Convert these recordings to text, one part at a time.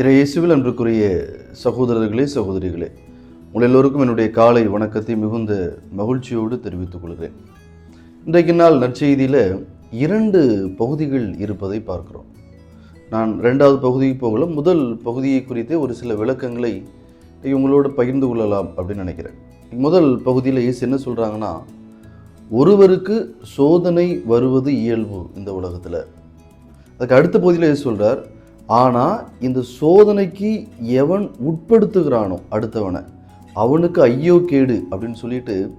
இறையேசுவில் அன்றுக்குரிய சகோதரர்களே சகோதரிகளே உங்கள் எல்லோருக்கும் என்னுடைய காலை வணக்கத்தை மிகுந்த மகிழ்ச்சியோடு தெரிவித்துக் கொள்கிறேன். இன்றைக்கு நாள் நற்செய்தியில் இரண்டு பகுதிகள் இருப்பதை பார்க்கிறோம். நான் ரெண்டாவது பகுதிக்கு போகல முதல் பகுதியை குறித்தே ஒரு சில விளக்கங்களை இன்னைக்கு பகிர்ந்து கொள்ளலாம் அப்படின்னு நினைக்கிறேன். முதல் பகுதியில் இயேசு என்ன சொல்கிறாங்கன்னா ஒருவருக்கு சோதனை வருவது இயல்பு இந்த உலகத்தில். அதுக்கு அடுத்த பகுதியில் இயேசு சொல்கிறார் ஆனால் இந்த சோதனைக்கு எவன் உட்படுத்துகிறானோ அடுத்தவனை அவனுக்கு ஐயோ கேடு அப்படின்னு சொல்லிட்டு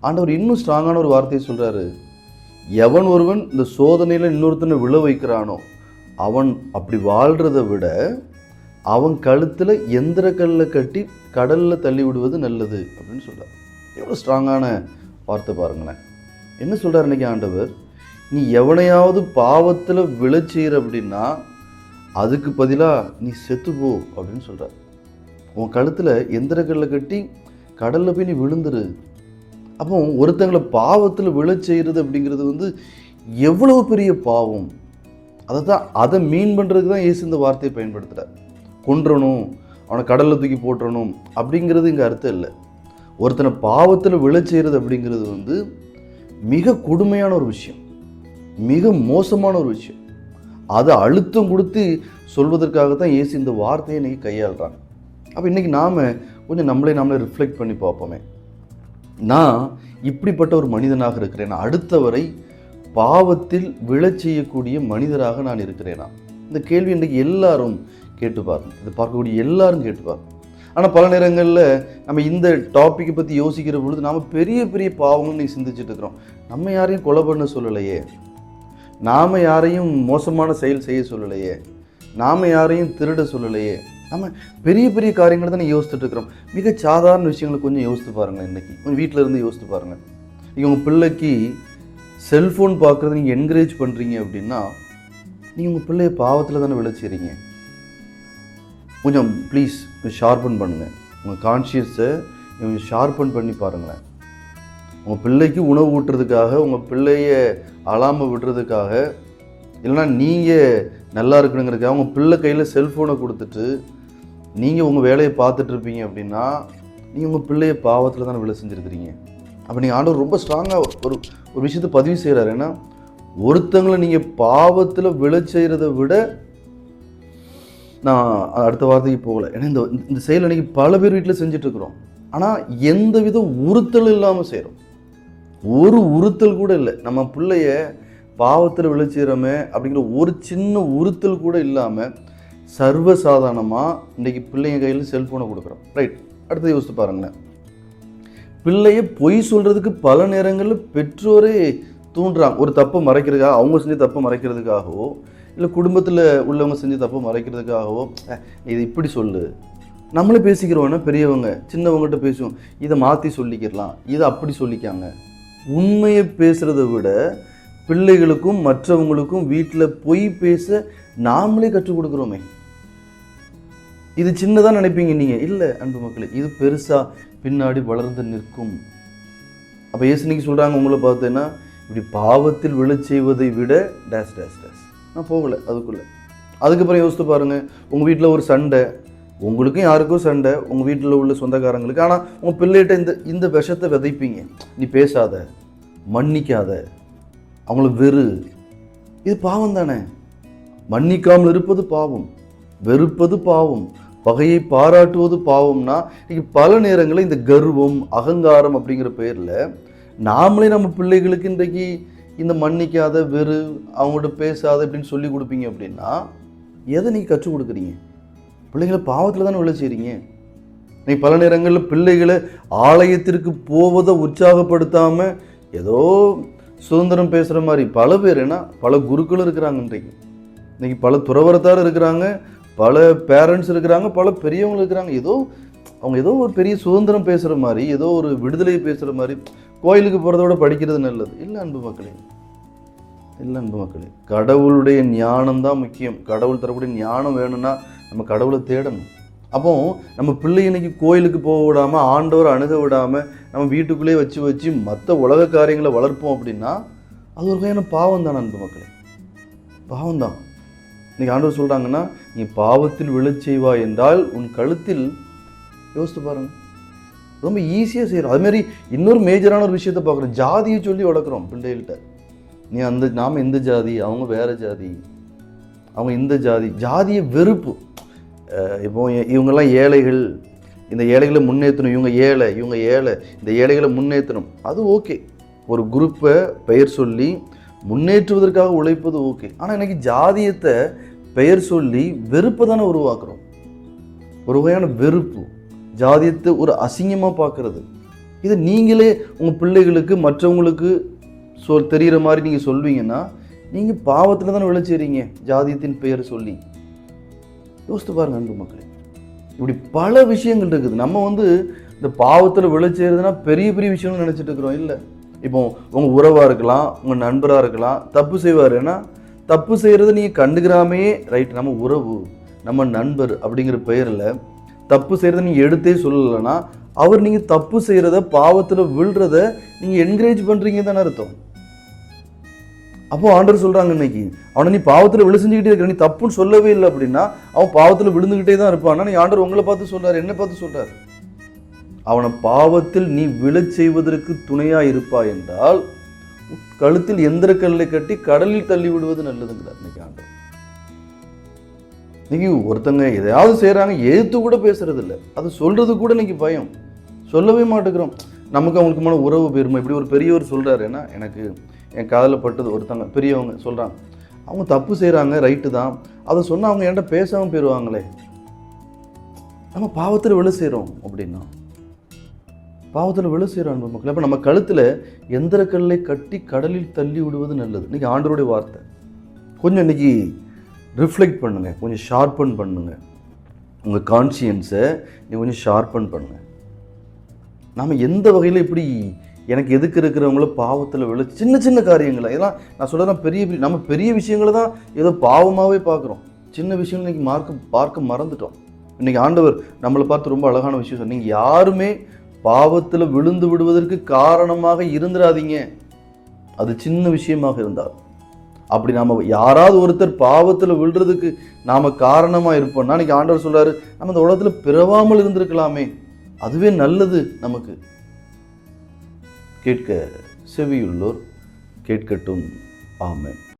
ஆண்டவர் இன்னும் ஸ்ட்ராங்கான ஒரு வார்த்தையை சொல்கிறாரு எவன் ஒருவன் இந்த சோதனையில் இன்னொருத்தனை விழ வைக்கிறானோ அவன் அப்படி வாழ்கிறத விட அவன் கழுத்தில் எந்திர கல்லை கட்டி கடலில் தள்ளி விடுவது நல்லது அப்படின்னு சொல்கிறார் எவ்வளோ ஸ்ட்ராங்கான வார்த்தை பாருங்களேன். என்ன சொல்கிறார் இன்னைக்கு ஆண்டவர்? நீ எவனையாவது பாவத்தில் விழச்செய்கிற அப்படின்னா அதுக்கு பதிலாக நீ செத்துப்போ அப்படின்னு சொல்கிறார் உன் கழுத்தில் எந்திரக்கல்லை கட்டி கடலில் போய் நீ விழுந்துரு. அப்போ ஒருத்தங்களை பாவத்தில் விழச் செய்கிறது அப்படிங்கிறது வந்து எவ்வளவு பெரிய பாவம். அதை தான் அதை மீன் பண்ணுறதுக்கு தான் ஏசு இந்த வார்த்தையை பயன்படுத்துகிறார் கொன்றணும் அவனை கடலில் தூக்கி போட்டுறணும் அப்படிங்கிறது இங்கே அர்த்தம் இல்லை. ஒருத்தனை பாவத்தில் விழச் செய்கிறது அப்படிங்கிறது வந்து மிக கொடுமையான ஒரு விஷயம். மிக மோசமான ஒரு விஷயம். அதை அழுத்தம் கொடுத்து சொல்வதற்காக தான் இயேசு இந்த வார்த்தையை இன்றைக்கி கையாளுறாங்க. அப்போ இன்றைக்கி நாம் கொஞ்சம் நம்மளே நம்மளே ரிஃப்ளெக்ட் பண்ணி பார்ப்போமே. நான் இப்படிப்பட்ட ஒரு மனிதனாக இருக்கிறேன். அடுத்தவரை பாவத்தில் விழச் செய்யக்கூடிய மனிதராக நான் இருக்கிறேனா? இந்த கேள்வி இன்றைக்கி எல்லாரும் கேட்டு பாருங்க. இதை பார்க்கக்கூடிய எல்லாரும் கேட்டு பாருங்க. ஆனால் பல நேரங்களில் நம்ம இந்த டாப்பிக்கை பற்றி யோசிக்கிற பொழுது நாம் பெரிய பெரிய பாவங்கள் நீ சிந்திச்சுட்டு இருக்கிறோம். நம்ம யாரையும் கொலை பண்ண சொல்லலையே. நாம் யாரையும் மோசமான செயல் செய்ய சொல்லலையே. நாம் யாரையும் திருட சொல்லலையே. நம்ம பெரிய பெரிய காரியங்களை தானே யோசிச்சுட்டு இருக்கிறோம். மிக சாதாரண விஷயங்களை கொஞ்சம் யோசித்து பாருங்கள் இன்றைக்கி கொஞ்சம் வீட்டில் இருந்து யோசித்து பாருங்கள் நீங்கள் உங்கள் பிள்ளைக்கு செல்ஃபோன் பார்க்குறது நீங்கள் என்கரேஜ் பண்ணுறீங்க அப்படின்னா நீங்கள் உங்கள் பிள்ளைய பாவத்தில் தானே விளைச்சிறீங்க கொஞ்சம் ப்ளீஸ் ஷார்பன் பண்ணுங்கள் உங்கள் கான்ஷியஸை கொஞ்சம் ஷார்பன் பண்ணி பாருங்களேன். உங்கள் பிள்ளைக்கு உணவு ஊட்டுறதுக்காக உங்கள் பிள்ளைய அழாமல் விடுறதுக்காக இல்லைனா நீங்கள் நல்லா இருக்கணுங்கிறதுக்காக உங்கள் பிள்ளை கையில் செல்ஃபோனை கொடுத்துட்டு நீங்கள் உங்கள் வேலையை பார்த்துட்ருப்பீங்க அப்படின்னா நீங்கள் உங்கள் பிள்ளைய பாவத்தில் தானே விலை செஞ்சுருக்கிறீங்க. அப்போ நீங்கள் ஆண்டவர் ரொம்ப ஸ்ட்ராங்காக ஒரு ஒரு விஷயத்தை பதிவு செய்கிறாரு ஏன்னா ஒருத்தங்களை நீங்கள் பாவத்தில் விழ செய்கிறத விட நான் அடுத்த வார்த்தைக்கு போகல. ஏன்னா இந்த இந்த செயல் அன்றைக்கி பல பேர் வீட்டில் செஞ்சிட்ருக்குறோம் ஆனால் எந்த வித உறுத்தல் இல்லாமல் செய்கிறோம் ஒரு உறுத்தல் கூட இல்லை. நம்ம பிள்ளைய பாவத்தில் விளைச்சிடுறோமே அப்படிங்கிற ஒரு சின்ன உறுத்தல் கூட இல்லாமல் சர்வசாதாரணமாக இன்றைக்கி பிள்ளைங்க கையில் செல்ஃபோனை கொடுக்குறோம். ரைட் அடுத்து யோசித்து பாருங்களேன். பிள்ளைய பொய் சொல்கிறதுக்கு பல நேரங்களில் பெற்றோரே தூண்டுறாங்க. ஒரு தப்பை மறைக்கிறதுக்காக அவங்க செஞ்ச தப்பை மறைக்கிறதுக்காகவோ இல்லை குடும்பத்தில் உள்ளவங்க செஞ்ச தப்பை மறைக்கிறதுக்காகவோ இது இப்படி சொல்லு. நம்மளே பேசிக்கிறோன்னா பெரியவங்க? சின்னவங்ககிட்ட பேசுவோம். இதை மாற்றி சொல்லிக்கிறலாம். இதை அப்படி சொல்லிக்காங்க. உண்மையை பேசுகிறத விட பிள்ளைகளுக்கும் மற்றவங்களுக்கும் வீட்டில் பொய் பேச நாமளே கற்றுக் கொடுக்குறோமே. இது சின்னதாக நினைப்பீங்க நீங்கள் இல்லை அன்பு மக்களே இது பெருசாக பின்னாடி வளர்ந்து நிற்கும். அப்போ ஏசுனிக்கு சொல்கிறாங்க உங்களை பார்த்தேன்னா இப்படி பாவத்தில் விழச் செய்வதை விட டேஸ் டேஸ் டேஸ். நான் போகலை அதுக்குள்ளே. அதுக்கப்புறம் யோசித்து பாருங்கள் உங்கள் வீட்டில் ஒரு சண்டை உங்களுக்கும் யாருக்கும் சண்டை உங்கள் வீட்டில் உள்ள சொந்தக்காரங்களுக்கு. ஆனால் உங்கள் பிள்ளைகிட்ட இந்த இந்த விஷத்தை விதைப்பீங்க. நீ பேசாத மன்னிக்காத. அவங்கள வெறு. இது பாவம் தானே? மன்னிக்காமல் இருப்பது பாவம் வெறுப்பது பாவம் பகையை பாராட்டுவது பாவம்னா இன்னைக்கு பல நேரங்களில் இந்த கர்வம் அகங்காரம் அப்படிங்கிற பேரில் நாமளே நம்ம பிள்ளைகளுக்கு இன்றைக்கு இந்த மன்னிக்காத வெறு அவங்கள்ட்ட பேசாத அப்படின்னு சொல்லி கொடுப்பீங்க அப்படின்னா எதை நீங்கள் கற்றுக் கொடுக்குறீங்க? பிள்ளைகளை பாவத்தில் தானே விழ செய்கிறீங்க நீ பல நேரங்களில் பிள்ளைகளை ஆலயத்திற்கு போவதை உற்சாகப்படுத்தாமல் ஏதோ சுதந்திரம் பேசுகிற மாதிரி பல பேர் ஏன்னா பல குருக்களும் இருக்கிறாங்க இன்றைக்கு. இன்றைக்கி பல துறவரத்தார் இருக்கிறாங்க பல பேரண்ட்ஸ் இருக்கிறாங்க பல பெரியவங்க இருக்கிறாங்க. ஏதோ அவங்க ஏதோ ஒரு பெரிய சுதந்திரம் பேசுகிற மாதிரி ஏதோ ஒரு விடுதலை பேசுகிற மாதிரி கோயிலுக்கு போகிறத விட படிக்கிறது நல்லது. இல்லை அன்பு மக்களே. இல்லை அன்பு மக்களே கடவுளுடைய ஞானம் தான் முக்கியம். கடவுள் தரக்கூடிய ஞானம் வேணும்னா நம்ம கடவுளை தேடணும். அப்போ நம்ம பிள்ளை இன்னைக்கு கோயிலுக்கு போக விடாமல் ஆண்டவர் அணுக விடாமல் நம்ம வீட்டுக்குள்ளேயே வச்சு வச்சு மற்ற உலக காரியங்களை வளர்ப்போம் அப்படின்னா அது ஒரு வகையான பாவம் தான் அன்பு மக்களே. பாவம் தான் இன்றைக்கி ஆண்டவர் சொல்கிறாங்கன்னா நீ பாவத்தில் விழச் என்றால் உன் கழுத்தில் யோசித்து பாருங்க. ரொம்ப ஈஸியாக செய்கிறோம் அதுமாரி இன்னொரு மேஜரான ஒரு விஷயத்தை பார்க்குறோம். ஜாதியை சொல்லி வளர்க்குறோம் பிள்ளைகள்கிட்ட. நீ அந்த நாம் எந்த ஜாதி அவங்க வேற ஜாதி அவங்க இந்த ஜாதி ஜாதிய வெறுப்பு. இப்போ இவங்கெல்லாம் ஏழைகள். இந்த ஏழைகளை முன்னேற்றணும். இவங்க ஏழை இவங்க ஏழை. இந்த ஏழைகளை முன்னேற்றணும். அது ஓகே. ஒரு குரூப்பை பெயர் சொல்லி முன்னேற்றுவதற்காக உழைப்பது ஓகே. ஆனால் இன்றைக்கி ஜாதியத்தை பெயர் சொல்லி வெறுப்பை தானே உருவாக்குறோம். ஒரு வகையான வெறுப்பு. ஜாதியத்தை ஒரு அசிங்கமாக பார்க்குறது. இதை நீங்களே உங்கள் பிள்ளைகளுக்கு மற்றவங்களுக்கு சொல் தெரிகிற மாதிரி நீங்கள் சொல்வீங்கன்னா நீங்கள் பாவத்தில் தானே விளைச்சிடுறீங்க ஜாதியத்தின் பெயர் சொல்லி. யோசித்து பாருங்க அன்பு மக்களே. இப்படி பல விஷயங்கள் இருக்குது. நம்ம வந்து இந்த பாவத்தில் விளைச்சேருதுன்னா பெரிய பெரிய விஷயம்னு நினச்சிட்டு இருக்கிறோம். இல்லை. இப்போ உங்கள் உறவாக இருக்கலாம் உங்கள் நண்பராக இருக்கலாம் தப்பு செய்வார் ஏன்னா தப்பு செய்கிறத நீங்கள் கண்டுக்கிறாமே ரைட் நம்ம உறவு நம்ம நண்பர் அப்படிங்கிற பெயரில் தப்பு செய்கிறத நீங்கள் எடுத்தே சொல்லலைன்னா அவர் நீங்கள் தப்பு செய்கிறத பாவத்தில் விழுறத நீங்கள் என்கரேஜ் பண்ணுறீங்க தானே அர்த்தம். அப்போ ஆண்டவர் சொல்றாங்க இன்னைக்கு அவனை நீ பாவத்தில் விழு செஞ்சுக்கிட்டே இருக்க நீ தப்புன்னு சொல்லவே இல்லை அப்படின்னா அவன் பாவத்தில் விழுந்துகிட்டே தான் இருப்பான். ஆனா நீ ஆண்டவர் உங்களை பார்த்து சொல்றாரு என்ன பார்த்து சொல்றாரு? அவனை பாவத்தில் நீ விழச் செய்வதற்கு துணையா இருப்பா என்றால் கழுத்தில் எந்திர கல்லை கட்டி கடலில் தள்ளி விடுவது நல்லதுங்கிறார் இன்னைக்கு ஆண்டவர். இன்னைக்கு ஒருத்தங்க எதையாவது செய்கிறாங்க எழுத்து கூட பேசுறது இல்லை. அது சொல்றது கூட இன்னைக்கு பயம். சொல்லவே மாட்டேங்கிறோம். நமக்கு அவங்களுக்குமான உறவு பெருமை. இப்படி ஒரு பெரியவர் சொல்றாரு ஏன்னா எனக்கு என் காதில் பட்டது ஒருத்தங்க பெரியவங்க சொல்கிறாங்க அவங்க தப்பு செய்கிறாங்க ரைட்டு தான். அதை சொன்னால் அவங்க என்கிட்ட பேசாமல் போயிடுவாங்களே நம்ம பாவத்தில் விழு செய்கிறோம் அப்படின்னா பாவத்தில் விழு செய்கிறோம் அன்பு மக்கள். அப்போ நம்ம கழுத்தில் எந்திர கல்லை கட்டி கடலில் தள்ளி விடுவது நல்லது. இன்றைக்கி ஆண்டருடைய வார்த்தை. கொஞ்சம் இன்னைக்கு ரிஃப்ளெக்ட் பண்ணுங்க கொஞ்சம் ஷார்ப்பன் பண்ணுங்கள் உங்கள் கான்சியன்ஸை நீ கொஞ்சம் ஷார்ப்பன் பண்ணுங்கள் நாம் எந்த வகையில் இப்படி எனக்கு எதுக்கு இருக்கிறவங்கள பாவத்தில் விழு சின்ன சின்ன காரியங்களை? இதெல்லாம் நான் சொல்கிறேன் பெரிய பெரிய நம்ம பெரிய விஷயங்களை தான் ஏதோ பாவமாகவே பார்க்குறோம். சின்ன விஷயம் இன்றைக்கி மார்க்க பார்க்க மறந்துட்டோம். இன்னைக்கு ஆண்டவர் நம்மளை பார்த்து ரொம்ப அழகான விஷயம் சொன்னார். நீங்கள் யாருமே பாவத்தில் விழுந்து விடுவதற்கு காரணமாக இருந்துடாதீங்க அது சின்ன விஷயமாக இருந்தால். அப்படி நாம் யாராவது ஒருத்தர் பாவத்தில் விழுறதுக்கு நாம் காரணமாக இருப்போம்னா இன்றைக்கி ஆண்டவர் சொல்றாரு நம்ம இந்த உலகத்தில் பிறவாமல் இருந்திருக்கலாமே. அதுவே நல்லது நமக்கு. கேட்க செவியுள்ளோர் கேட்கட்டும். ஆமேன்.